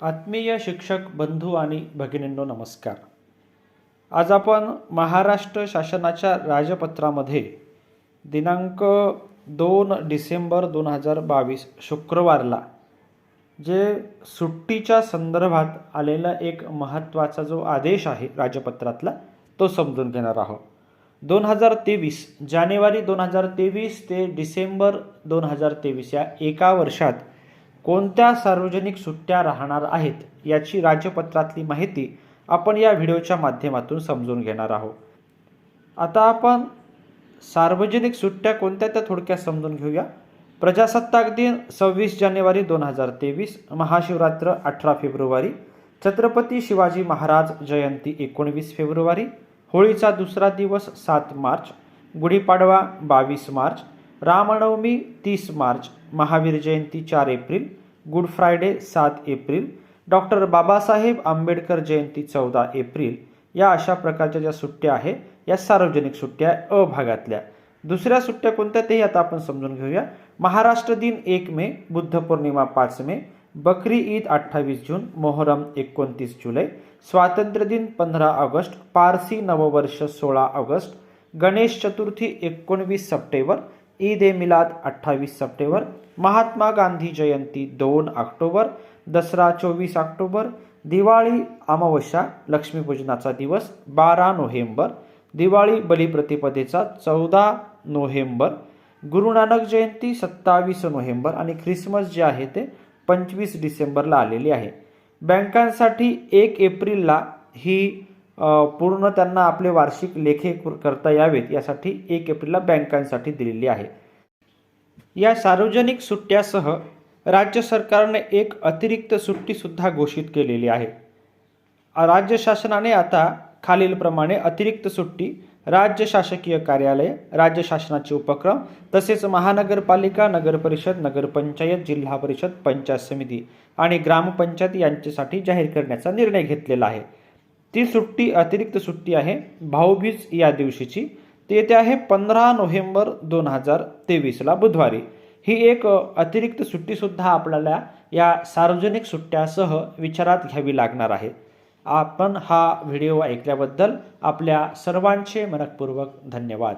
आत्मीय शिक्षक बंधू आणि भगिनींनो नमस्कार. आज आपण महाराष्ट्र शासनाच्या राजपत्रामध्ये दिनांक दोन डिसेंबर दोन हजार बावीस शुक्रवारला जे सुट्टीच्या संदर्भात आलेला एक महत्त्वाचा जो आदेश आहे राजपत्रातला तो समजून घेणार आहोत. दोन हजार तेवीस जानेवारी दोन हजार तेवीस ते डिसेंबर दोन हजार तेवीस या एका वर्षात कोणत्या सार्वजनिक सुट्ट्या राहणार आहेत याची राजपत्रातली माहिती आपण या व्हिडिओच्या माध्यमातून समजून घेणार आहोत. आता आपण सार्वजनिक सुट्ट्या कोणत्या त्या थोडक्यात समजून घेऊया. प्रजासत्ताक दिन सव्वीस जानेवारी दोन हजार तेवीस महाशिवरात्र अठरा फेब्रुवारी छत्रपती शिवाजी महाराज जयंती एकोणवीस फेब्रुवारी होळीचा दुसरा दिवस सात मार्च गुढीपाडवा बावीस मार्च रामनवमी तीस मार्च महावीर जयंती चार एप्रिल गुड फ्रायडे सात एप्रिल डॉक्टर बाबासाहेब आंबेडकर जयंती चौदा एप्रिल. या अशा प्रकारच्या ज्या सुट्ट्या आहे या सार्वजनिक सुट्ट्या अ भागातल्या दुसऱ्या सुट्ट्या कोणत्या तेही आता आपण समजून घेऊया. महाराष्ट्र दिन एक मे बुद्ध पौर्णिमा पाच मे बकरी ईद अठ्ठावीस जून मोहरम एकोणतीस जुलै स्वातंत्र्य दिन पंधरा ऑगस्ट पारसी नववर्ष सोळा ऑगस्ट गणेश चतुर्थी एकोणवीस सप्टेंबर ईद ए मिलाद अठ्ठावीस सप्टेंबर महात्मा गांधी जयंती दोन ऑक्टोबर दसरा चोवीस ऑक्टोबर दिवाळी अमावस्या लक्ष्मीपूजनाचा दिवस बारा नोव्हेंबर दिवाळी बलिप्रतिपदेचा चौदा नोव्हेंबर गुरुनानक जयंती सत्तावीस नोव्हेंबर आणि ख्रिसमस जे आहे ते पंचवीस डिसेंबरला आलेली आहे. बँकांसाठी एक एप्रिलला ही पूर्ण त्यांना आपले वार्षिक लेखे करता यावेत यासाठी एक एप्रिलला बँकांसाठी दिलेली आहे. या सार्वजनिक सुट्ट्यासह राज्य सरकारने एक अतिरिक्त सुट्टीसुद्धा घोषित केलेली आहे. राज्य शासनाने आता खालीलप्रमाणे अतिरिक्त सुट्टी राज्य शासकीय कार्यालय राज्य शासनाचे उपक्रम तसेच महानगरपालिका नगरपरिषद नगरपंचायत जिल्हा परिषद पंचायत समिती आणि ग्रामपंचायत यांच्यासाठी जाहीर करण्याचा निर्णय घेतलेला आहे. ती सुट्टी अतिरिक्त सुट्टी आहे भाऊबीज या दिवशीची. ते येते आहे पंधरा नोव्हेंबर दोन हजार तेवीसला बुधवारी. ही एक अतिरिक्त सुट्टीसुद्धा आपल्याला या सार्वजनिक सुट्ट्यासह विचारात घ्यावी लागणार आहे. आपण हा व्हिडिओ ऐकल्याबद्दल आपल्या सर्वांचे मनपूर्वक धन्यवाद.